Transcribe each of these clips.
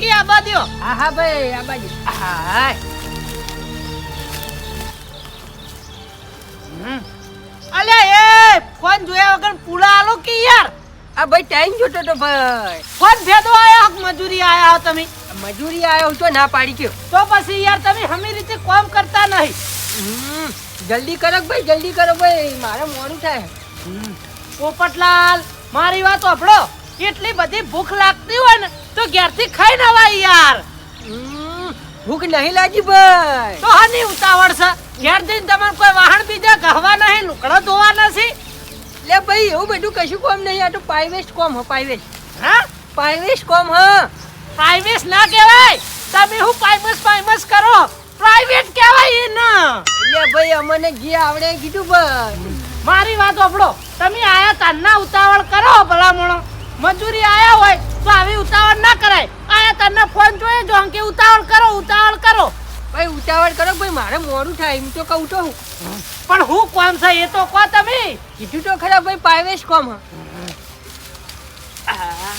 કે આબા દ્યો હા હા ભાઈ આ બાજુ. હા અલે એ ફોન જોયા વગર પૂળા આલો કે યાર? આ ભાઈ ટાઈમ જોતો તો ભાઈ. ફોન ભેદો આયા મજૂરી આયા હો તમે. મજૂરી આયો તો ના પાડી ગયો. તો પછી યાર તમે હમી રીતે કામ કરતા નહીં. હમ, જલ્દી કરો ભાઈ જલ્દી કરો ભાઈ મારે મોડું થાય. પોપટલાલ મારી વાત સાંભળો. એટલી બધી ભૂખ લાગતી હોય ને તો ઘેરથી ખાઈ નવાય યાર. ભૂખ નહીં લાગી ભાઈ. તો હાની ઉતાવળ છે. ઘેર જઈને તમારે કોઈ વાહન બીજા કહવા નહીં લુકડા ધોવા નથી. લે ભાઈ એવું બધું કશું કોમ નહીં આ તો પાઇવેસ્ટ કોમ હ પાઇવેસ્ટ હા? પાઇવેસ્ટ કોમ હ. પ્રાઇવેટ ના કહેવાય. તમે હું પાઇમસ પાઇમસ કરો? પ્રાઇવેટ કહેવાય એ ના લે ભાઈ અમને જે આવડે કીધું ભાઈ. મારી વાત સાંભળો. તમે આયા તારના ઉતાવળ કરો ભલામણો. મજૂરી આયા હોય તો આવી ઉતાવળ ના કરાય. આયા તને ફોન જોઈએ જો કે ઉતાવળ કરો ઉતાવળ કરો. ભાઈ ઉતાવળ કરો ભાઈ મારે મોડું થાય એમ તો કહું તો પણ હું કોમ છે એ તો કહો તમે. કીધું તો ખરા ભાઈ પાયવેશ કોમ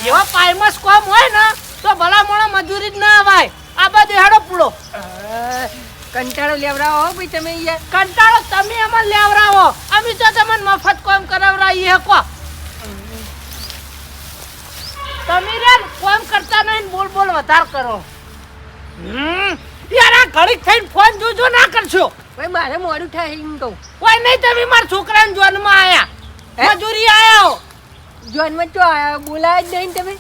એવા પાયમસ કોમ હોય ને તો ભલા મોણા મજૂરી જ ના આવાય આ બધે હેડો પૂળો કંટાળો લેવડાવો હો ભાઈ તમે યાર કંટાળો તમે અમને લેવરાવો અમે તો તમને મફત કોમ કરાવરાઈએ કો તમે રે કોમ કરતા નહીં બોલ બોલ વધાર કરો. હમ, યાર આ ઘડીક થઈને ફોન જોજો ના કરશો. ભાઈ મારે મોડું થાય એમ કહું. કોઈ નહીં તમે મારા છોકરાને જોનમાં આયા. મજૂરી આયા. હો જોનમાં તો આયા બોલાય જ નહીં તમે.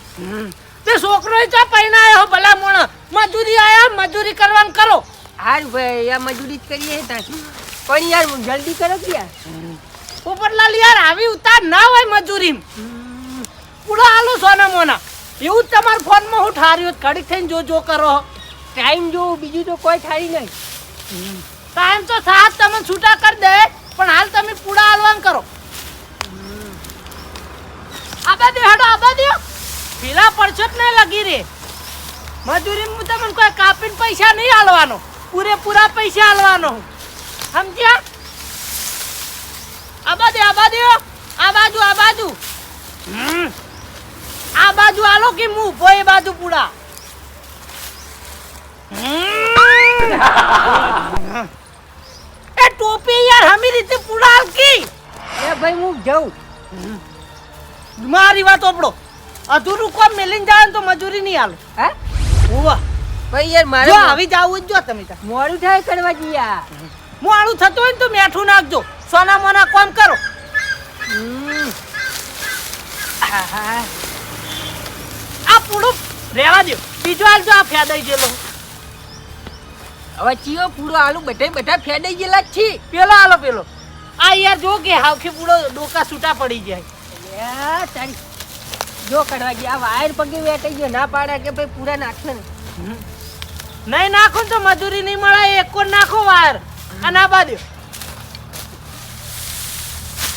તે છોકરો ચા પૈણાયો આવ્યો ભલા મોણ મજૂરી આયા મજૂરી કરવાનું કરો. હાર ભાઈ આ મજૂરી જ કરીએ ત્યાંથી પણ યાર જલ્દી કરો કે યાર? ઉપરલાલ યાર આવી ઉતાર ના હોય મજૂરી પૂરા હાલો સોના મોના. એવું જ તમારા ફોનમાં હું ઠાર્યું ઘડીક થઈને જો જો કરો. ટાઈમ જો બીજું તો કોઈ થાય નહીં. ટાઈમ તો સાત તમે છૂટા કરી દે પણ હાલ તમે પૂરા હાલવાન કરો. આબા દે હડો આબા દે પેલા પરછત નહીં લગી રે. મજૂરી હું તમને કોઈ કાપીને પૈસા નહીં હાલવાનો. પૂરેપૂરા પૈસા હાલવાનો સમજ્યા? આબા દે આબા દે આ બાજુ આ બાજુ. બાજુ આલો કે હું ઊભો એ બાજુ પૂડા એ ટોપી યાર હમી રીતે પુડાલ કી એ ભાઈ હું જાઉં. મારી વાત ઓપડો અધૂરું કોમ મેલીન જાય તો મજૂરી નહીં આલો હે? ઉવા. ભાઈ યાર મારે જો આવી જાવું જ જો તમે. મોડું થાય કરવા યાર મોડું થતું હોય ને તો મેઠું નાખજો. સોના મોના કોમ કરો. હા આહા. પૂડું. રેવા દે બીજો આલજો આ ફેદાઈ ગયેલો. હવે ચિયો પૂરો આલુ બધા બધા ફેદાઈ ગયેલા જ છે. પેલો આલો પેલો. આ યાર જો કે હાવખી પૂડો ડોકા છૂટા પડી જાય. તારી જો કરવા ગયા આ વાયર પગે વેટાઈ ગયો. ના પાડે કે ભાઈ પૂરા નાખને ને. નહીં નાખો તો મજૂરી નહીં મળે. એક કોણ નાખો વાર આ ના પાડ્યો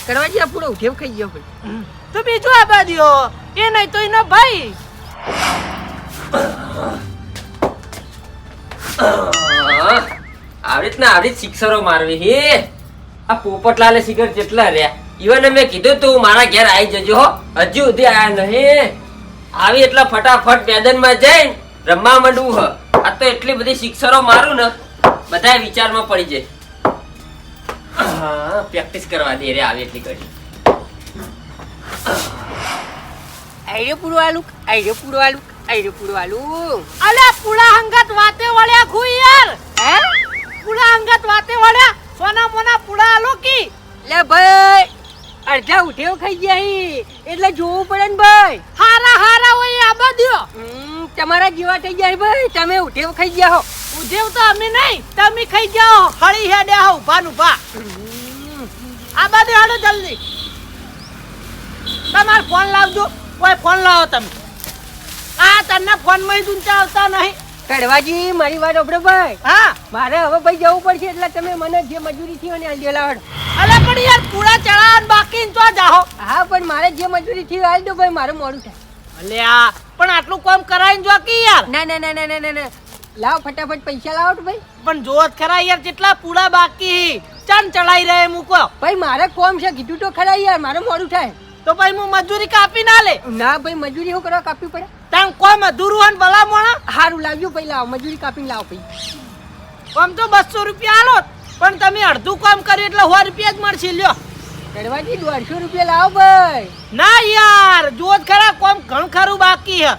કરવા ગયા પૂરો ઉઠેવ ખાઈ ગયો ભાઈ. તો બીજું આ પાડ્યો એ નહીં તો એનો ભાઈ. આવી રીતના આવી શિક્ષરો મારવી હે. આ પોપટલાલે શિખર જેટલા રહ્યા. ઈવન મેં કીધું તું મારા ઘેર આવી જજો હજુ સુધી આયા નહીં. આવી એટલા ફટાફટ મેદાનમાં જઈને રમવા માંડવું હ. આ તો એટલી બધી શિક્ષરો મારું ને બધા વિચારમાં પડી જાય. પ્રેક્ટિસ કરવા દે રે, આવી એટલી કરી આઈડિયો પૂરો આલુ આઈડિયો પૂરો આલુ આઈડિયો પૂરો આલુ અલ્યા પુડા હંગત વાતે વળ્યા ખુઈ યાર. હે? પુડા હંગત વાતે વળ્યા સોના મોના પુડા આલો કી લે ભાઈ અડધા ઉઠેવ ખાઈ ગયા હી એટલે જોવું પડે ને ભાઈ. હારા હારા હોય આ બાજુ તમારા જેવા થઈ ગયા ભાઈ તમે ઉઠેવ ખાઈ ગયા હો. ઉધેવ તો અમે નહીં તમે ખાઈ જાઓ હળી હેડે હો ઊભા. નું ભા આ બાજુ હાડો જલ્દી. તમાર ફોન લાવજો. કોઈ ફોન લાવો તમે. આ તને ફોનમાં ઊંચા આવતા નહીં. કડવાજી મારી વાત ઓબડો ભાઈ. હા. મારે હવે ભાઈ જવું પડશે એટલે તમે મને જે મજૂરી થી અને આલી લાવડ અલે પણ યાર પૂડા ચડાવવાનું બાકી તો જાહો હા પણ મારે જે મજૂરી થી આલી દો ભાઈ મારું મોડું થાય. અલ્યા પણ આટલું કામ કરાઈને જો કી યાર. ના ના ના ના ના ના લાવ ફટાફટ પૈસા લાવો તો ભાઈ. પણ જોત ખરા યાર કેટલા પૂડા બાકી ચાન ચડાઈ રહે મૂકો ભાઈ મારે કોમ છે કીધું તો ખરા યાર મારે મોડું થાય. તો ભાઈ હું મજૂરી કાપી ના લે. ના ભાઈ મજૂરી શું કરવા કાપવી પડે? તાણ કોમ મજૂર હોય ભલા મોણા? હારું લાવ્યું ભાઈ લાવ. મજૂરી કાપીને લાવ પછી આમ તો બસો રૂપિયા આલો પણ તમે અડધું કામ કર્યું એટલે સો રૂપિયા જ મળશે લ્યો. કડવાજી દોઢસો રૂપિયા લાવ ભાઈ. ના યાર જુઓ જ ખરા કોમ ઘણું ખરું બાકી હે.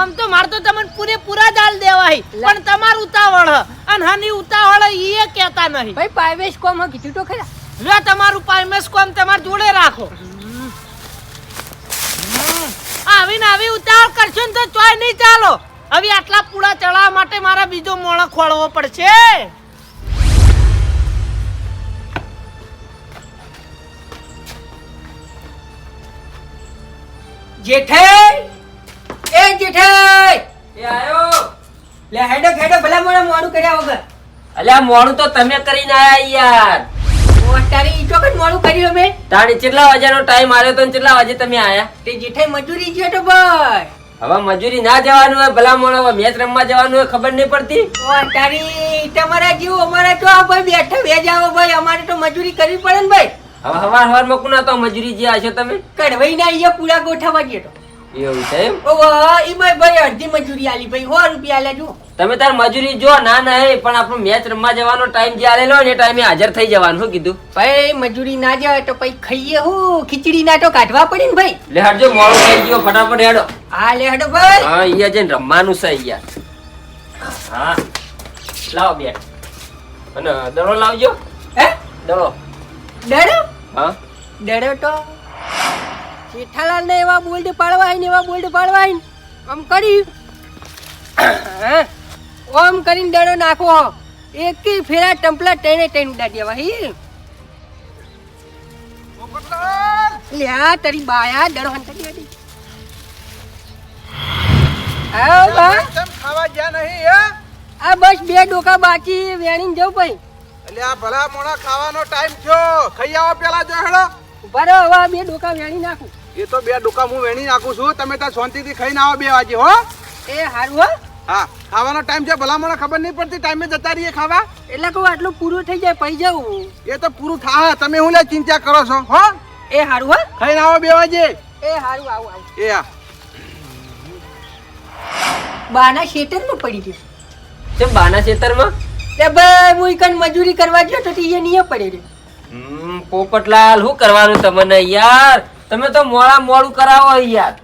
આમ તો મારે તો તમને પૂરેપૂરા જ હાલ દેવા હે. પણ તમારું ઉતાવળ હ. અને હાની ઉતાવળ ઈ એ કહેતા નહીં. ભાઈ પાઇવેશ કોમ હા કીધું તો ખરા. લે તમારું પાઇમેસ કોમ તમાર જોડે રાખો. આવીને આવી ઉતાવળ કરશો ને તો ચોય નહીં ચાલો. હવે આટલા પૂળા ચડાવવા માટે મારા બીજો મોણો ખોળવો પડશે. જેઠે એ જેઠે એ આયો. લે હેડો હેડો ભલા મોડા મોડું કર્યા વગર. અલ્યા મોડું તો તમે કરીને આયા યાર. તારી મોડું કર્યું અમે. તાણી કેટલા વાગ્યાનો ટાઈમ આવ્યો તો કેટલા વાગે તમે આયા? તે જેઠાઈ મજૂરી ગયો તો ભાઈ હવે મજૂરી ના જવાનું હોય ભલા મોણો મેચ રમવા જવાનું હોય ખબર નહીં પડતી? તારી તમારા જેવું અમારા તો આ ભાઈ બેઠા બે જાઓ ભાઈ અમારે તો મજૂરી કરવી પડે ને ભાઈ. હવે હવાર હવાર મકુના કુના તો મજૂરી જે આશો તમે? કડવાઈ ના અહીંયા પૂરા ગોઠવવા ગયો એવું છે એમ? ઓ વાહ, ભાઈ ભાઈ અડધી મજૂરી આલી ભાઈ સો રૂપિયા આલ્યા તમે તાર મજૂરી જો ના નહીં પણ આપણો મેચ રમવા જવાનો ટાઈમ જે આલેલો ને ટાઈમે હાજર થઈ જવાનું શું કીધું? ભાઈ મજૂરી ના જાય તો પછી ખાઈએ હું. ખીચડી ના તો કાઢવા પડે ને ભાઈ. લે હટજો મોડું થઈ ગયો ફટાફટ હેડો. હા લે હડો ભાઈ. હા અહીંયા જઈને રમવાનું છે અહીંયા. હા. લાવો બેટ અને દડો લાવજો. હે? દડો. ડરો હા. ડરો તો જેઠાલાલ ને એવા બોલ્ડ પાડવા ને એવા બોલ્ડ પાડવા આમ કરી. હા, ઓમ કરીને ડરો નાખો. એક ફેરા ટંપલા ટેણે ટેણ ઉડાડી દેવા હી. લ્યા તારી બાયા ડરો હંતાડી આડી આવ બા. ખાવા ગયા નહીં હે? આ બસ બે ડોકા બાકી વેણીને જવું ભાઈ. એટલે આ ભલા મોણા ખાવાનો ટાઈમ થયો. ખાઈ આવો પેલા જો હેડો ઊભા રહો હવે બે ડોકા વેણી નાખું. એ તો બે ડુકા હું વેણી નાખું છું. તમે ત્યાં શાંતિથી ખાઈને આવો બે વાગે હો. એ હારું હો. હા ખાવાનો ટાઈમ છે ભલા મને ખબર નહીં પડતી ટાઈમે જતા રહીએ ખાવા. એટલે કહું આટલું પૂરું થઈ જાય પઈ જવું. એ તો પૂરું થા તમે હું લે ચિંતા કરો છો હો. એ હારું હો. ખાઈને આવો બે વાગે. એ હારું આવું આવું. એ હા. બાના શેતરમાં પડી ગયું. તે બાના ખેતરમાં તે ભાઈ હું કન મજૂરી કરવા ગયો તો તે એ નહીં પડે રે. હમ, પોપટલાલ શું કરવાનું તમને યાર? તમે તો મોડા મોડું કરાવો યાર.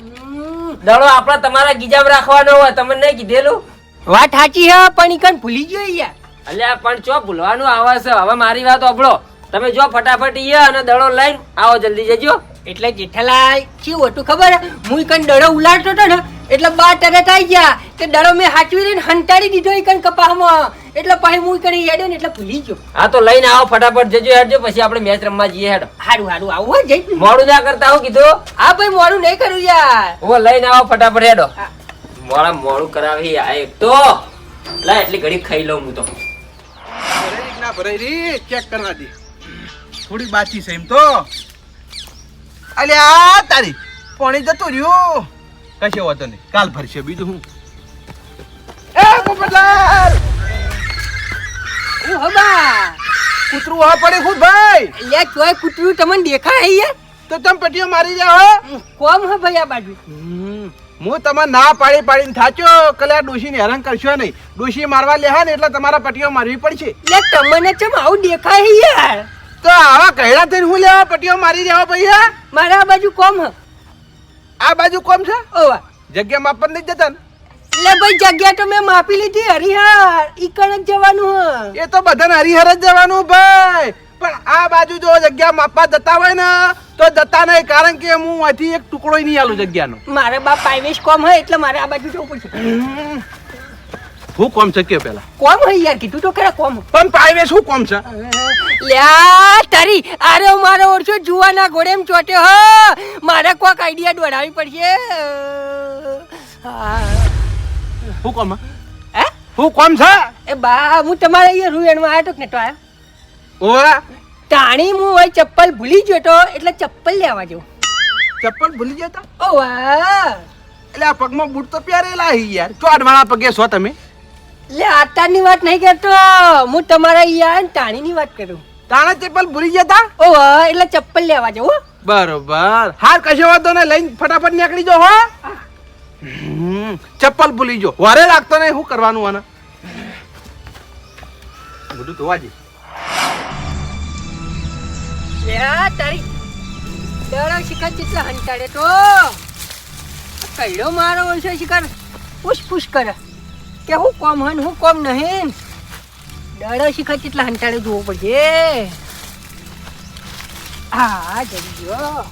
દડો આપણે તમારા ગીજામ રાખવાનો હોય તમને નહીં કીધેલું? વાત સાચી હે પણ ઈકન ભૂલી ગયો યાર. અલ્યા પણ ચો ભૂલવાનું આવે છે? હવે મારી વાત ઓભળો તમે જો ફટાફટ ઈએ અને દડો લઈને આવો જલ્દી જજો. એટલે જેઠાલાલ કેવું હતું ખબર હે? હું ઈકન દડો ઉલાડતો હતો ને એટલે બા તરત આવી ગયા તે દડો મેં હાચવી લઈને હંટાડી દીધો ઈકન કપાહમાં. એટલે પછી હું ઈકન હેડ્યો ને એટલે ભૂલી ગયો. હા તો લઈને આવો ફટાફટ જજો હેડજો પછી આપણે મેચ રમવા જઈએ હેડો. હારું હારું આવું હોય જઈ મોડું ના કરતા હું કીધું. હા ભાઈ મોડું નહીં કરું યાર. હું લઈને આવો ફટાફટ હેડો. મોડા મોડું કરાવી આ એક તો. લા એટલી ઘડી ખાઈ લઉં હું તો. ના ભરાઈ ચેક કરવા દે. થોડી બાકી છે એમ તો. અલ્યા તારી પાણી જતું રહ્યું. કશે વાંધો નહીં. કાલ ભરશે. બીજું હું એ પોપટલાલ હું હબા કૂતરું હા પડે ખુદ ભાઈ. લે ચોય કૂતરું તમને દેખાય યાર તો તમે પટીઓ મારી જાઓ કોમ હે ભાઈ આ બાજુ? હું તમાર ના પાડી પાડીને થાચ્યો કલે આ ડોશીને હેરાન કરશો નહીં. ડોશી મારવા લેહા ને એટલે તમારા પટીઓ મારવી પડશે. લે તમને ચમ આવું દેખાય યાર તો આવા કહેડા થઈને હું લેવા પટીઓ મારી રહ્યા ભાઈ મારા બાજુ કોમ હે. આ બાજુ કોમ છે? ઓવા જગ્યા માપન નહીં જતા ને? લે ભાઈ જગ્યા તો મેં માપી લીધી હરિહર ઈ જ જવાનું હ. એ તો બધાને હરિહર જ જવાનું ભાઈ. પણ આ બાજુ જો જગ્યા માપવા જતા હોય ને તો જતા નહીં કારણ કે હું અહીંથી એક ટુકડો નહીં આલું જગ્યાનો. મારે બાપ પાઇવેશ કોમ હોય એટલે મારે આ બાજુ જવું પડશે. હું કોમ છે કે પેલા કોમ હે યાર કીધું તો ખરા કોમ. પણ પાઇવે શું કોમ છે? લ્યા તારી અરે મારો ઓળશો જુવાના ઘોડેમ ચોટે હ. મારે કોક આઈડિયા દોડાવી પડશે. હા. કોમ હે? હું? કોમ છે? એ બા હું તમારે અહીંયા રૂયણમાં આવ્યો તો કે નતો આવ્યો? ઓવા. તાણી હું હોય ચપ્પલ ભૂલી ગયો તો એટલે ચપ્પલ લેવા જવું. ચપ્પલ ભૂલી જતા ઓવા. એટલે આ પગમાં બૂટ તો પહેરેલા યાર. ચોડવાળા પગે છો તમે? લે આટાની વાત નહીં કરતો હું તમારા અહીંયા તાણીની વાત કરું. તાણા ચપ્પલ ભૂલી જતા ઓ વાહ, એટલે ચપ્પલ લેવા જવું હો. બરોબર. હાર કશો વાંધો ને લઈને ફટાફટ નીકળી જો હો. ચપ્પલ ભૂલી જો વારે લાગતો નહીં શું કરવાનું આના? બધું તો લ્યા તારી દડો શિકાર કેટલા હંટાડે તો. કઈડો મારો ઓછો શિકાર? પુશ પુશ કરે. કે હું કોમ હન, હું કોમ નહીં ડરો શિકાર કેટલા હંટાળે જોવું પડશે. હા જઈ ગયો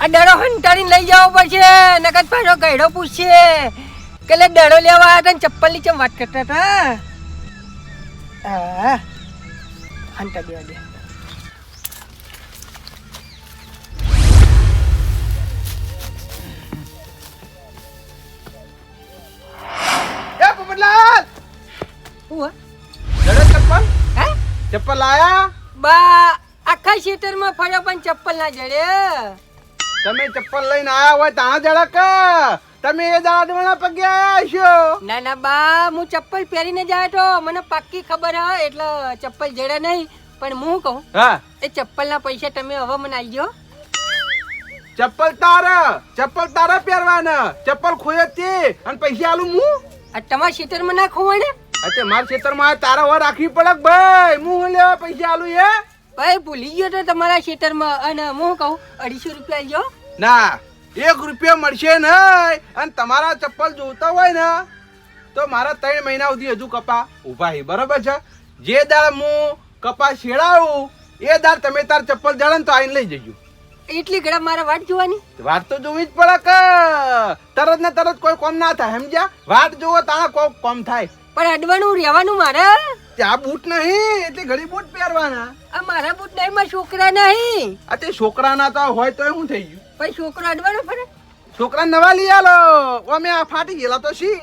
આ દડો હંતાડીને લઈ જવો પડશે નકદ પાછો કઈડો પૂછશે. કે લે લેવા હતા ને ચપ્પલની ચમ વાત કરતા હતા હા હંટા દેવા દે. પોપટલાલ હું જડે ચપ્પલ હે ચપ્પલ લાયા બા આખા ખેતરમાં ફર્યો પણ ચપ્પલ ના જડે તમે ચપ્પલ લઈને આયા હોય ત્યાં જડક તમે એ દાડવાના પગે આયા છો ના ના બા હું ચપ્પલ પહેરીને જાય તો મને પાક્કી ખબર હ એટલે ચપ્પલ જડે નહીં પણ હું કહું હા એ ચપ્પલના પૈસા તમે હવે મને આલજો ચપ્પલ તારા ચપ્પલ તારા પહેરવાના ચપ્પલ ખોયતી અને પૈસા આલું હું આ તમારા ખેતરમાં ના? ખોવાને અતે મારા ખેતરમાં તારા વાર રાખવી પડે કે ભાઈ? હું હું લેવા પૈસા આલું એ ભાઈ ભૂલી ગયો તો તમારા ખેતરમાં અને હું કહું અઢીસો રૂપિયા આલજો. ના એક રૂપિયો મળશે નહીં. અને તમારા ચપ્પલ જોતા હોય ને તો મારા ત્રણ મહિના સુધી હજુ કપા ઊભા છે. બરોબર છે? જે દાળ હું કપા શેડાવું એ દાળ તમે તાર ચપ્પલ જાણે ને તો આઈને લઈ જજો. એટલી ઘડા મારા વાટ જોવાની? વાત તો જોવી જ પડે કે. તરત ને તરત કોઈ કોમ ના થાય સમજ્યા? વાટ જોવો તારા કોઈ કોમ થાય. પણ અડવાનું રહેવાનું મારે? ત્યાં બૂટ નહીં એટલે ઘડી બૂટ પહેરવાના. આ મારા બૂટ નહીં મારા છોકરા નહીં. આ તે છોકરાના તો હોય તો શું થઈ ગયું. ભાઈ છોકરો અડવાનો ફરે છોકરા નવા લઈ આલો. અમે આ ફાટી ગયેલા તો શી?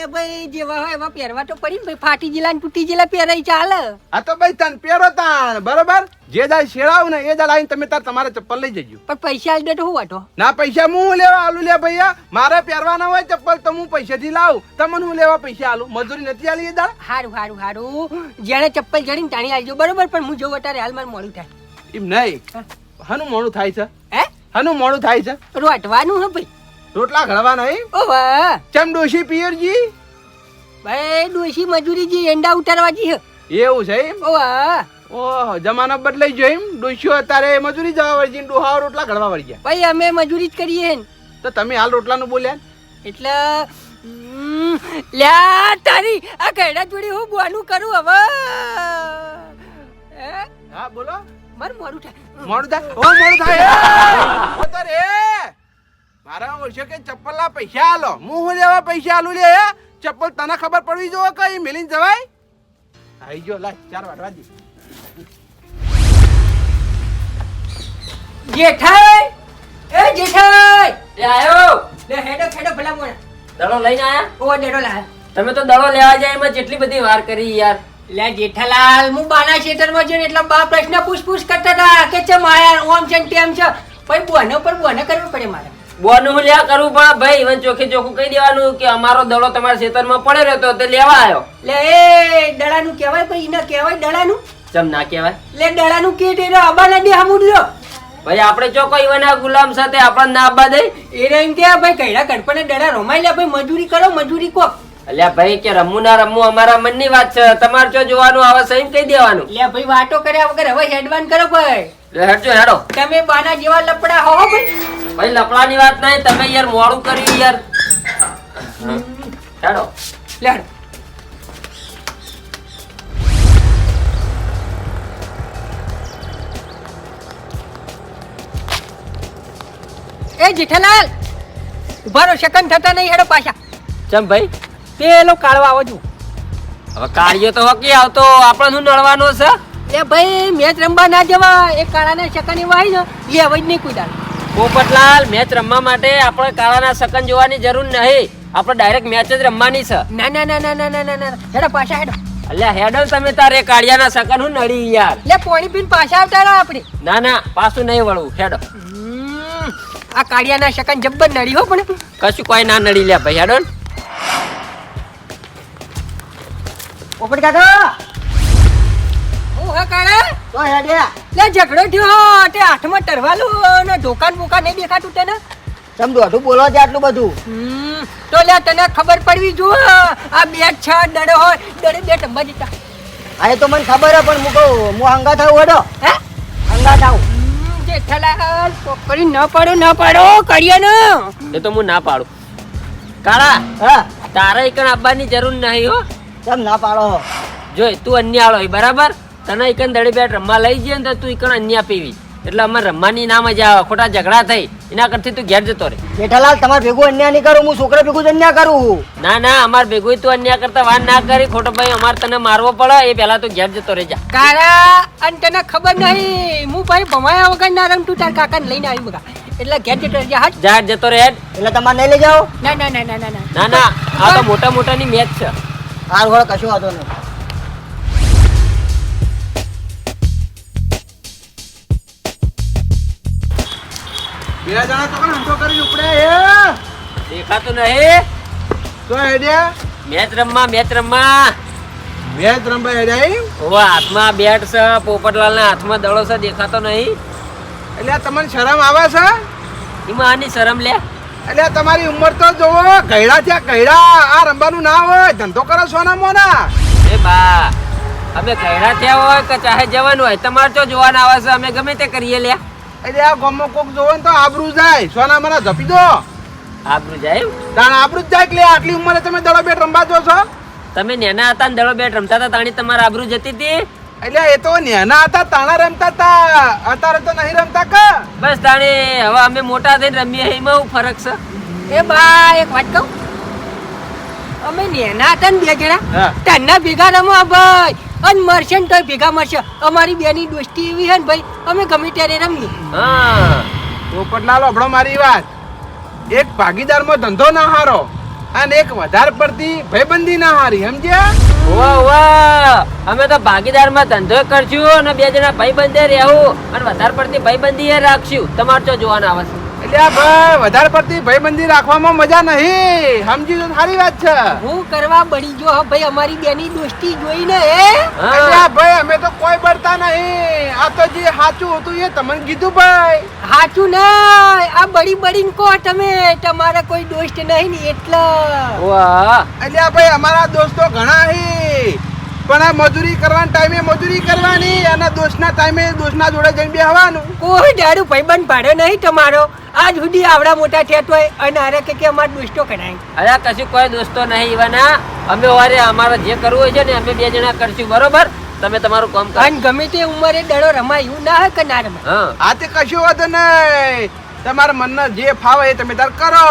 એ ભાઈ જેવા હોય એવા પહેરવા તો પડી ને ભાઈ ફાટી જેલા ને તૂટી જેલા પહેરાય ચાલે આ તો ભાઈ તન પહેરો તાન બરોબર? જે દાળ શેડાવ ને એ દાળ આવીને તમે તાર તમારે ચપ્પલ લઈ જજો. પણ પૈસા આલ તો હું વાટો ના પૈસા હું લેવા આલુ લે ભૈયા મારે પહેરવાના હોય ચપ્પલ તો હું પૈસાથી લાવ. તમને હું લેવા પૈસા આલુ? મજૂરી નથી આલી એ દાળ હારું હારું હારું. જેણે ચપ્પલ જડીને તાણી આલજો બરોબર? પણ હું જોઉં અત્યારે હાલ મારે મોડું થાય. એમ નહીં. હનુ મોડું થાય છે? હે? હનુ મોડું થાય છે? રોટવાનું હે ભાઈ. રોટલા ઘડવા નહીં? ઓ વાહ ચમ ડોશી પિયરજી? ભાઈ ડોશી મજૂરી જે એંડા ઉતારવા જી એવું છે એમ? ઓ વાહ ઓહો જમાનો બદલાઈ ગયો એમ? ડોશીઓ અત્યારે મજૂરી જવા વળી જઈને ડોહાઓ રોટલા ઘડવા વળી ગયા. ભાઈ અમે મજૂરી જ કરીએ. તો તમે હાલ રોટલાનું બોલ્યા એટલે લ્યા તારી આ ઘરડા જોડી હું બોનું કરું હવે. હે? હા બોલો. મારું મોડું થાય. મોડું થાય? ઓ મોડું થાય! ઓ તો રે મારા ઓછો કે ચપ્પલ ના પૈસા આલો. હું હું લેવા પૈસા આલું લે ચપ્પલ તને ખબર પડવી જોવે કઈ? મેલીને જવાય? આઈ ગયો લાય ચાર વાટવા દી. જેઠાઈ એ જેઠાઈ એ આયો? લે હેડો હેડો ભલા મોણા. દડો લઈને આયા? ઓ દડો લાલ તમે તો દડો લેવા જાય એમાં જેટલી બધી વાર કરી યાર. લે જેઠાલાલ હું બાના ખેતરમાં જઈને એટલા બા પ્રશ્ન પૂછપૂછ કરતા હતા કે ચમ આયા ઓમ છે ટેમ છે. પણ બોને પર બોને કરવું પડે મારે. બોનું લ્યા કરવું પણ ભાઈ ઈવન ચોખ્ખે ચોખ્ખું કહી દેવાનું કે અમારો દડો તમારા ખેતરમાં પડ્યો રહેતો તો લેવા આવ્યો લે એ દડાનું કહેવાય કોઈ એને કહેવાય દડાનું? ચમ ના કહેવાય? લે દડાનું કે તે અબાના દે હમુડ્યો ભાઈ આપણે ચોખ્ખો ઈવન ગુલામ સાથે આપણને ના અબા દે. એને એમ કે ભાઈ કઈડા કડપણે દડા રોમાઈ લે ભાઈ મજૂરી કરો મજૂરી કોક અલ્યા ભાઈ કે રમવું ના રમવું અમારા મનની વાત છે. તમારે જો જોવાનું આવે સહી કહી દેવાનું. લે ભાઈ વાતો કર્યા વગર હવે હેડવાન કરો ભાઈ. હેડજો હેડો. તમે બાના જેવા લપડા હો ભાઈ. ભાઈ લપડાની વાત નહીં તમે યાર મોડું કર્યું યાર. ચાલો લેડ. એ જેઠાલાલ ઊભા રહો સેકન્ડ થતા નહીં હેડો પાછા. ચમ ભાઈ? પેલો કાળવા આવો છું. હવે કાર્ય તો હોકી આવતો આપણે શું નડવાનો છે? એ ભાઈ મેચ રમવા ના જવા એ કાળાને શકન એવા આવી ને હવે જ નહીં કુદાડ પોપટલાલ મેચ રમવા માટે આપણે કાળાના સકન જોવાની જરૂર નહીં. આપણે ડાયરેક્ટ મેચ જ રમવાની છે. ના ના ના ના ના ના ના. હેડો પાછા હેડો. અલ્યા હેડો તમે તારે કાળિયાના સકન હું નડી યાર. લે પોણી પીન પાછા આવતા રહો આપણે. ના ના પાછું નહીં વળવું હેડો. આ કાળિયાના સકન જબ્બર નડી હો પણ. કશું કોઈ ના નડી લે ભાઈ હેડો પોપટ કાકા હું હા કાળા? તો હેડ્યા લે ઝઘડો થયો તે આઠમાં ટરવાલું ને દુકાન બુકાન નહીં દેખાતું તને? તમે દોઢું બોલો છે આટલું બધું? હમ, તો લે તને ખબર પડવી જો આ બે છ દડો હોય દડે બે અંબા જતા તો મને ખબર હે પણ હું કહું હું હંગા થાવ હેડો. હે? હંગા હમ, જેઠાલાલ પકડી ન પાડો ન પાડો કરીએ ને. એ તો હું ના પાડું. કાળા હા. તારે એકણ આવવાની જરૂર નહીં હો. કેમ ના પાડો? જોઈ તું અન્ય આળો હોય બરાબર? તને એકન દડી બેટ રમવા લઈ જઈએ ને તું એકન અન્યા પીવી. એટલે અમારે રમવાની ના મજા આવે ખોટા ઝઘડા થઈ. એના કરતી તું ઘેર જતો રહે. જેઠાલાલ તમારે ભેગું અન્યા નહીં કરું હું છોકરા ભેગું જ અન્યા કરું ના ના અમાર ભેગું તું અન્યા કરતા વાન ના કરી. ખોટો ભાઈ અમાર તને મારવો પડે એ પહેલા તું ઘેર જતો રહે જા કારા અને તને ખબર નહીં હું ભાઈ ભમાયા વગર ના રમ તું તાર કાકાને લઈને આવી બગા એટલે ઘેર જતો રહેજે હા? જાર જતો રહે. એટલે તમારે નહીં લઈ જાઓ? ના ના ના ના ના ના. ના આ તો મોટા મોટાની મેચ છે. હાર હોળ કશું વાંધો નહીં. બે જણા તો કોણ હંસો કરી ઉપડ્યા હે? દેખાતું નહીં. તો હેડ્યા? મેચ રમવા મેચ રમવા. મેચ રમવા હેડ્યા એમ? ઓવા હાથમાં બેટ છે પોપટલાલના હાથમાં દડો છે દેખાતો નહીં. એટલે તમને શરમ આવે છે? એમાં આની શરમ લે. એટલે તમારી ઉંમર તો જોવો ગયડા થયા ગયડા. આ રમવાનું ના હોય ધંધો કરો સોના મોના. એ બા અમે કહેરા થયા હોય કે ચાહે જવાનું હોય તમારે તો જોવાના આવે છે અમે ગમે તે કરીએ લે એટલે આ ગામમાં કોક જોવો ને તો આબરૂ જાય. સોના મને જપી દો. આબરું જાય તાણ આબરૂ જાય એટલે આટલી ઉંમરે તમે દડો બેટ રમવા જો છો? તમે નેના હતા ને દડો બેટ રમતા હતા તાણી તમારે આબરું જતી હતી? એટલે એ તો નેના હતા તાણા રમતા હતા. અત્યારે તો નહીં રમતા કે? બસ તાણે હવે અમે મોટા થઈને રમીએ એમાં ફરક છે? એ બા એક વાત કહું? અમે નેના હતા ને બે જણા. હા. તને ભેગા રમો ભાઈ. અને મરશે ને તોય ભેગા મરશે. અમારી બેની દોસ્તી એવી હે ને ભાઈ અમે ગમે ત્યારે રમીએ. હા. પોપટલાલ અભડો મારી વાત. એક ભાગીદારમાં ધંધો ના હારો અને એક વધારે પડતી ભાઈબંધી ના હારી સમજ્યા? વાહ વાહ. અમે તો ભાગીદારમાં ધંધો કરશું અને બે જણા ભાઈ બંધે રહેવું અને વધારે પડતી ભાઈ બંધી રાખશું. તમારે તો જોવાના આવે ભાઈ વધારે પડતી ભાઈબંધી રાખવામાં મજા નહીં. સમજી તો સારી વાત છે. હું કરવા બળી જો ભાઈ અમારી બેની દોસ્તી જોઈને એ હા. ભાઈ અમે તો કોઈ બળતા નહીં. આ તો જે સાચું હતું એ તમને કીધું ભાઈ. સાચું નહીં. આ બળી બળીને કહો તમે તમારા કોઈ દોસ્ત નહીં ને એટલે. વાહ. એટલે ભાઈ અમારા દોસ્તો ઘણા હી. પણ આ મજૂરી કરવાના ટાઈમે મજૂરી કરવાની અને દોષના ટાઈમે દોસ્તના જોડે જઈને બેહવાનું. કોઈ દાડું ભાઈબંધ ભાડે નહીં તમારો. આજ સુધી આવડા મોટા થયા તો અને અરે કે કે અમારા દોસ્તો કઢાય. અરે કશું કોઈ દોસ્તો નહીં ઈવાના. અમે વારે અમારે જે કરવું હોય છે ને અમે બે જણા કરશું બરોબર? તમે તમારું કામ કરો. અને ગમે તે ઉંમરે દડો રમાય એવું ના હોય કે ના રમાય. હા. આ તે કશું વાંધો નહીં. તમારા મનના જે ફાવે એ તમે તાર કરો.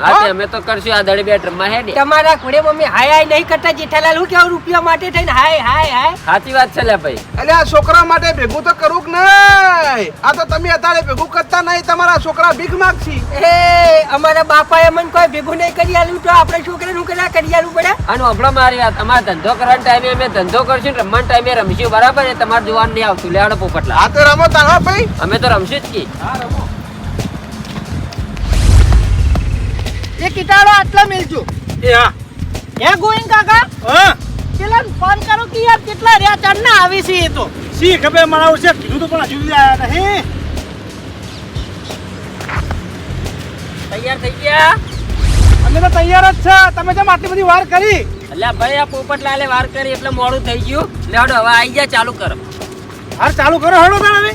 હા તે અમે તો કરશું આ દળી બેટ રમવા હે તમારા કુડે મમ્મી હાય હાય નહીં કરતા જેઠાલાલ હું કેવું રૂપિયા માટે થઈને હાય હાય હાય. સાચી વાત છે લે ભાઈ. એટલે આ છોકરા માટે ભેગું તો કરવું કે નહીં? આ તો તમે અત્યારે ભેગું કરતા નહીં તમારા છોકરા ભીખ માગશી. એ અમારા બાપાએ મને કોઈ ભેગું નહીં કરી આલું તો આપણે છોકરાનું કદાચ કરી આલું પડે? અને હમણાં મારી વાત અમારે ધંધો કરવાના ટાઈમે અમે ધંધો કરશું ને રમવાના ટાઈમે રમશું બરાબર? એ તમારે જોવાનું નહીં આવતું લેવાડો પોપટલા આ તો રમો તાર ભાઈ. અમે તો રમશું જ કી. એ કીટાડો આટલા મિલજો. એ હા. હે ગોવિંદ કાકા? હા. પેલા ફોન કરો કે યાર કેટલા રહ્યા? ચડના આવી છે એ તો. સી ખબર મારા છે? કીધું તો પણ હજુ સુધી આયા નહીં. તૈયાર થઈ ગયા? અમે તો તૈયાર જ છે. તમે કેમ આટલી બધી વાર કરી. એટલે ભાઈ આ પોપટલાલે વાર કરી એટલે મોડું થઈ ગયું. લેવાડો હવે આઈ જા ચાલુ કરો. હાર ચાલુ કરો હેડો તાણ હવે.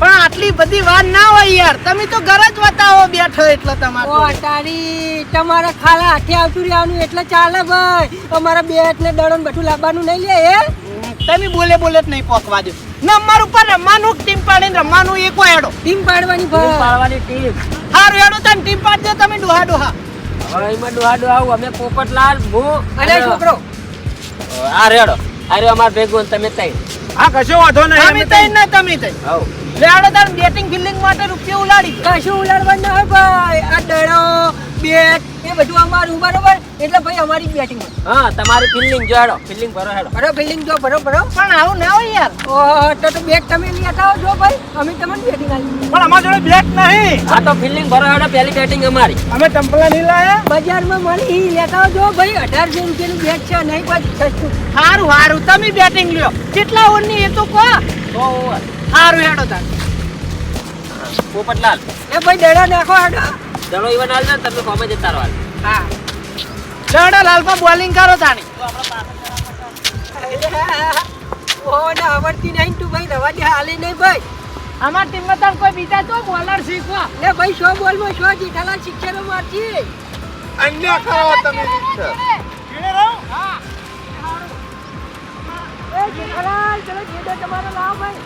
પણ આટલી બધી વાત ના હોય યાર. તમે તો ઘર જ બતાવો બેઠો એટલે તમારે. તારી તમારા ખાલા હાથે આવતું રહેવાનું એટલે ચાલે ભાઈ. અમારા બેટ ને દડો બધું લાવવાનું નહીં લે એ તમે બોલે બોલે જ નહીં પોકવા દો. નંબર ઉપર રમવાનું ટીમ પાડીને રમવાનું એક એડો ટીમ પાડવાની ભાઈ. પાડવાની ટીમ. હારું એડો તને ટીમ પાડજો તમે ડોહા ડોહા. હવે એમાં ડોહા ડોહા આવું અમે પોપટલાલ હું અને છોકરો. આ રેડો અરે અમાર ભેગું તમે તઈ હા કશો વાંધો નહીં તમે અમે તઈ ના તમે તઈ આવો તાર બેટિંગ ફિલ્ડિંગ માટે રૂપિયા ઉલાડી. કશું ઉલાડવાનું ના હોય ભાઈ. આ ડળો બેટ એ બધું અમારું બરોબર? એટલે ભાઈ અમારી બેટિંગ હા તમારી ફિલ્ડિંગ જો હેડો ફિલ્ડિંગ ભરો હેડો. બરો ફિલ્ડિંગ જો ભરો ભરો. પણ આવું ના હોય યાર. ઓહો તો તો બેટ તમે લેતા જો ભાઈ. અમે તમને બેટિંગ આવી પણ અમારા જોડે બેટ નહીં. આ તો ફિલ્ડિંગ ભરો હેડો પહેલી બેટિંગ અમારી. અમે ટમ્પલા નહીં લાયા. બજારમાં મળી ઈ લેતા જો ભાઈ. અઢારસો રૂપિયાનું બેટ છે નહીં પણ સસ્તું. હારું હારું તમે બેટિંગ લ્યો. કેટલા ઓવરની એ તો કહો. સો ઓવર. હારું હેડો તાર. પોપટલાલ. એ ભાઈ દડા નાખો હેડો. દડો ઈવન હાલ ને તમે કોમે જતા રહો. હા. લેડો લાલપા બોલિંગ કરો તાણી. ઓને આવડતી નહીં તું ભાઈ રવા દે હાલી નહીં ભાઈ. અમાર ટીમમાં તમે કોઈ બીજા તો બોલર શીખવા. લે ભાઈ શો બોલમાં શો જેઠાલાલ શિક્ષકો મારજી અન્ય કરો તમે મિત્ર. એ જેઠાલાલ ચલો જેડો તમારો લાવ ભાઈ.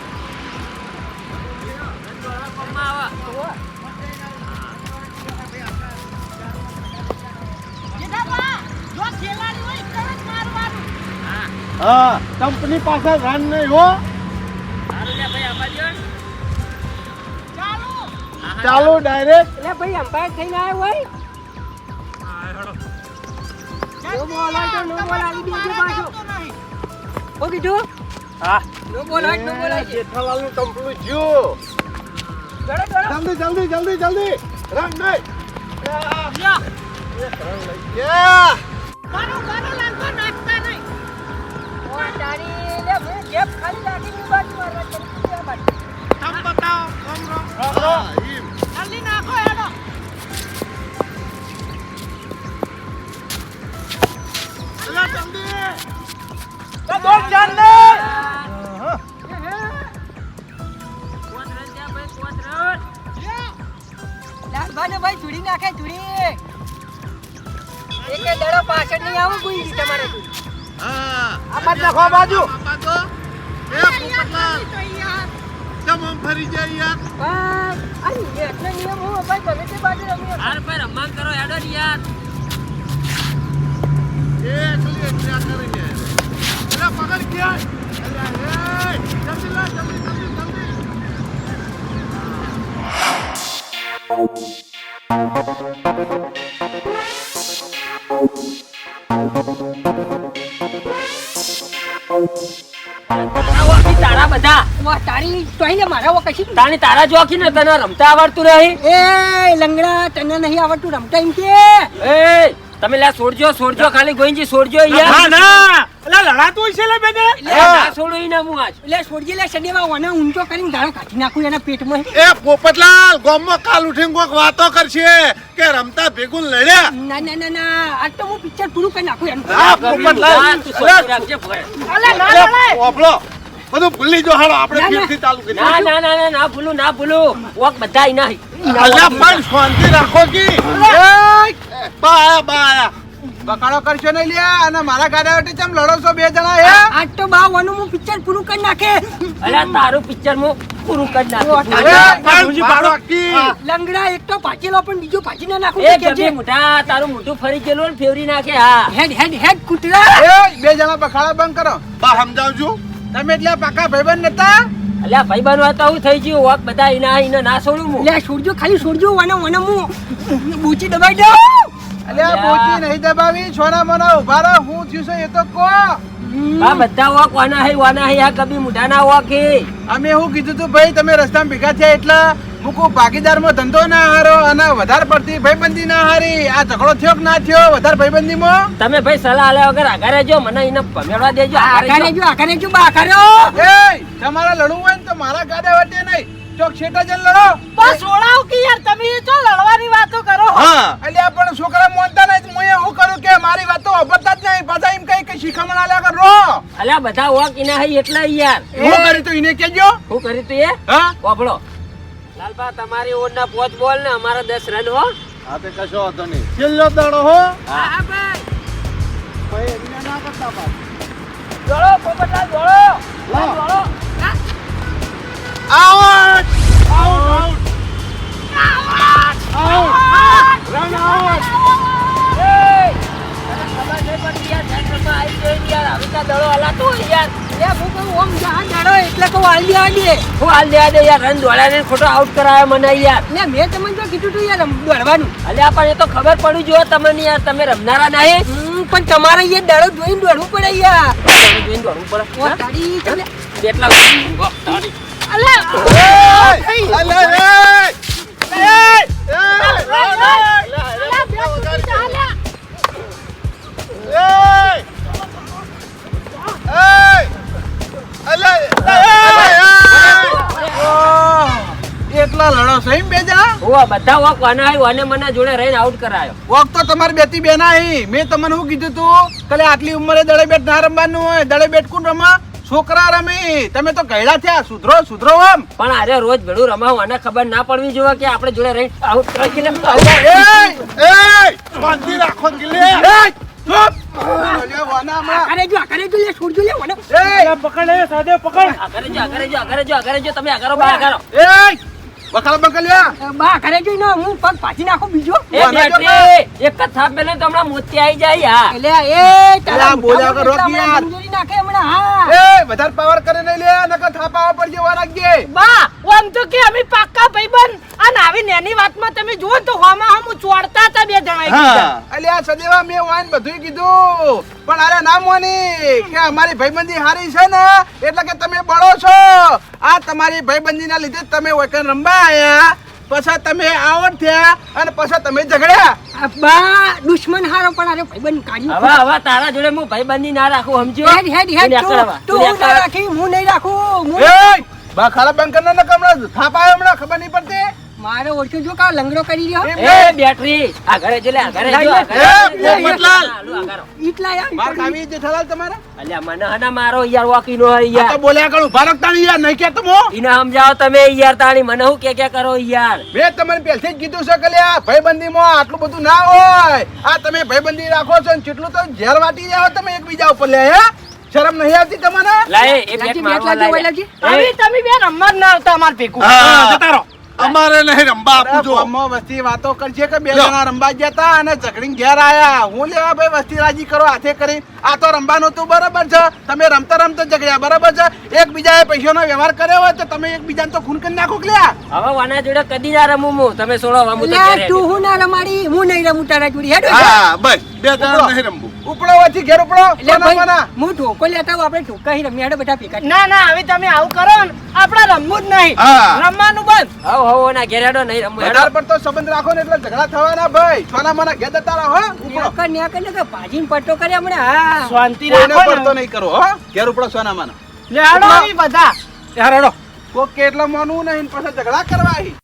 જો ખેલાડી હોય તરત મારવાનું હા કંપની પાસે રન નહીં હો. ચાલુ ચાલો ડાયરેક્ટ એટલે ભાઈ અંપાયર થઈને આવ્યો હોય. નો બોલ હોય તો નો બોલ આવી દેજો પાછો. ઓ કીધું હા નો બોલ હોય નો બોલ આવી જેઠાલાલનું કંપનું જ્યું. જલ્દી જલ્દી જલ્દી જલ્દી. રન નહીં. લ્યો લાલભાઈ ભાઈ ચૂડી નાખે ચૂડી. એક દડો પાછળ નહીં આવું કોઈ તમારે હા. આ બાજુ નાખો, બાજુ. એ પોપટલાલ. તમામ ફરી જાય યાર ભાઈ આ નેટનો નિયમ હું ભાઈ તમે તે બાજુ રમી હાર ભાઈ રમવાનું કરો એડો ને યાર એ ચલી ક્યાં કરી ને એલા પકડ ક્યાં? એલા એ જલ્દી લા જલ્દી જલ્દી જલ્દી. Thank વોકી તારા બધા વાહ તારી તોય ને મારા વો કશી તાણી તારા જોકી ને તને રમતા આવડતું નહીં? એ લંગડા તને નહીં આવડતું રમતા એમ કે? એ તમે લે છોડજો છોડજો ખાલી ગોઈંજી છોડજો યાર ના અલા લડાતું છે લે બેને. ના છોડું ઈ ના હું આજ. એટલે છોડજી લે સડેવા ઓને ઊંચો કરીને ગાળો કાઢી નાખું એના પેટમાં. એ પોપટલાલ ગામમાં કાલ ઉઠીને કોક વાતો કરશે કે રમતા ભેગું લડ્યા ના ના ના ના. આજ તો હું પિક્ચર પૂરું કરી નાખું એનું. હા પોપટલાલ. રાખજે ભોય. અલે ના ના ઓફલો બધું ભૂલી જો હાલો આપણે ના, ના. ફીરથી ચાલુ કરી ના ના ના ના ના ભૂલું ના ભૂલું. વોક બધાય નહીં. અલ્યા પણ શાંતિ રાખો કી બા બા. બકાડો કરશો નહીં લ્યા અને મારા ગાડા વટી ચમ લડો છો બે જણા હે? આજ તો બા ઓનું હું પિક્ચર પૂરું કરી નાખે. અરે તારું પિક્ચર હું પૂરું કરી બાળો. લંગડા એક તો પાચેલો પણ બીજો પાછી ના નાખું એ. ગમે મોઢા તારું મોટું ફરી ગયેલું ને ફેવરી નાખે હા. હેડ હેડ હેડ કુતરા. એ બે જણા બખાડા બંધ કરો. બા સમજાવજો. તમે એટલે પાકા ભાઈબંધ નતા? અલ્યા ભાઈ બનો તો આવું થઈ ગયું. વાક બધા એના એને ના છોડું હું. અલ્યા છોડજો ખાલી છોડજો ઓને મને હું બૂચી દબાઈ દો અલ્યા બૂચી નહીં દબાવી છોના મોના ઊભા રહો હું થયું છે એ તો કો. આ બધા વાક વાના હે વાના હે આ કભી મોઢા ના વોક. હે અમે હું કીધું તું ભાઈ તમે રસ્તામાં ભેગા થયા એટલે મૂકું ભાગીદારમાં ધંધો ના હારો અને વધારે પડતી ભાઈબંધી ના હારી. આ ઝઘડો થયો કે ના થયો વધારે ભાઈબંધીમાં? તમે ભાઈ સલાહ આલ્યા વગર આગળ રહેજો મને એને ભમેડવા દેજો આગળ રહેજો. આગળ રહેજો બા આગળ એ તમારે લડવું હોય ને તો મારા ગાડા વટે નહીં. ચોક છેટા જઈને લડો. બસ ઓળાવ કે યાર તમે તો લડવાની વાતો કરો. હા. અલ્યા પણ છોકરા મોનતા નહીં. હું હું કરું કે મારી વાતો અબરતા જ નહીં. પાછા એમ કઈ કઈ શિખામણ આલ્યા કર રો અલ્યા બધા ઓક ઇના હઈ એટલા યાર. હું કરી તો એને કેજો હું કરી તું એ? હા? વાપડો લાલબા તમારી ઓરના પોચ બોલ ને અમારા દસ રન હો. હા તે કશો હતો નહીં. છેલ્લો દાડો હો. હા ભાઈ. ભાઈ એમને ના કરતા બા દોડો પોપટલાલ દોડો. દોડો. આઉટ આઉટ આઉટ હાલ દે હું દે યાર રન દોડાને ખોટો આઉટ કરાવે મને યાર મેં તમને તો કીધું તું યાર દોડવાનું અલ્યા પણ એ તો ખબર પડી જો તમને યાર તમે રમનારા નહીં પણ તમારે એ દાડો જોઈને દોડવું પડે યાર જોઈને દોડવું પડે ઓ? તારી. એટલા લડો છો એમ બે ઓવા બધા વોક વાના આવ્યો અને મને જોડે રહીને આઉટ કરાયો. વોક તો તમારી બેટી બેના મેં તમને શું કીધું તું? કલે આટલી ઉંમરે દડે બેટ ના રમવાનું હોય. દડે બેટ કોણ રમા? છોકરા રમી. તમે તો ગયડા થયા. સુધરો સુધરો આમ પણ આરે રોજ ભેડું રમાવું અને ખબર ના પડવી જોઈએ કે આપણે જોડે રહી આઉટ કરીને એ બાંધી રાખો ગિલે આરે જો આરે જો લે છોડજો લે એ, પકડ લે સાદે પકડ. જો જો જો જો તમે આગળ બહાર કરો એ, બકાલા બંકલિયા બા ઘરે જો નો હું પગ પાછી નાખો બીજો? એ બેટરી એક જ થાપ મેલે તો હમણાં મોતી આવી જાય યાર એટલે એ તારા બોલ્યા મોઢા કરો યાર. મંજૂરી નાખે હમણાં હા. એ વધારે પાવર કરે નહીં લે નકર થાપાવા પડશે વાર રાખજે. બા ઓમ તો કે અમે પાક્કા ભાઈબંધ. અને આવી નાની વાતમાં તમે જુઓ ને તો હોમાં હમ ચોડતા હતા બે જણા એટલે અલ્યા સદેવા મેં વાઈન બધું કીધું. પણ અરે ના મોની કે અમારી ભાઈબંધી હારી છે ને એટલે કે તમે બળો છો. આ તમારી ભાઈબંધીના લીધે તમે વૈકન રમવા આયા પછી તમે આવડ થયા અને પછી તમે ઝઘડ્યા. બા દુશ્મન હારો પણ આરે ભાઈબંધ કાઢ્યું હવે હવે તારા જોડે હું ભાઈબંધી ના રાખું સમજ્યો? હેડ હેડ હેડ તું હું ના રાખી હું નહીં રાખું હું બા ખાલા બંધ કરને ને કમળા થાપા હમણાં ખબર નહીં પડતી? મારે ઓળખ્યો જો કા લંગડો કરી રહ્યો? એ બેટરી આ ઘરે જલે આ ઘરે જો આગળ. ઈટલા યાર. બાર કાવી જેઠાલાલ તમારે? અલ્યા મને હના મારો યાર વાકી નો આ તો બોલ્યા કરું ભારત તાણી યાર નહીં કે તમો ઇને સમજાવો તમે યાર તાણી મને હું કે કે કરો યાર? મે તમને પહેલથી જ કીધું છે કે લ્યા ભાઈબંધીમાં આટલું બધું ના હોય. આ તમે ભાઈબંધી રાખો છો ને કેટલું તો ઝેર વાટી રહ્યા હો તમે એકબીજા ઉપર લે હે? શરમ નહીં આવતી તમને? લાય એ બેટ મારવા લાય. તમે બે રમવા ના આવતા અમાર ભેગું. હા અમારે નહીં રંબા આપું જો. ગામમાં વસ્તી વાતો કરજે કે બે જણા રંબા ગયા હતા અને ઝઘડીને ઘેર આયા. હું લેવા ભાઈ વસ્તી રાજી કરો હાથે કરી. આ તો રમવાનું તું બરાબર છે. તમે રમતા રમતા ઝઘડ્યા બરાબર છે? એકબીજાએ પૈસાનો વ્યવહાર કર્યો હોય તો તમે એકબીજાને તો ખૂન કરી નાખો કે લ્યા? હવે વાના જોડે કદી ના રમું હું. તમે સોળો રમું તો તું હું ના રમાડી હું નહીં રમું તારા જોડી. હેડો હા બસ. બે જણા નહીં રમવું ઉપડો વાથી ઘેર ઉપડો? હું ઢોકો લેતા આપણે ઢોકા અહીં રમ્યા હેડો બધા ભેગા ના ના હવે તમે આવું કરો ને આપણે રમવું જ નહીં. રમવાનું બંધ. હવ હવ ના નહીં રમવું અઢાર પર તો સંબંધ રાખો ને એટલે ઝઘડા થવાના ભાઈ. છોના મને ઘેર જતા રહો ન્યાકર ન્યાકર ને કે ભાજીને પટ્ટો કરે હમણે. હા. શાંતિ રાખો પડતો નહીં કરો હો. ઘેર ઉપડો સોના મને લેડો બધા. હેરડો કોઈ કેટલા મોનું નહીં પછી ઝઘડા કરવા અહીં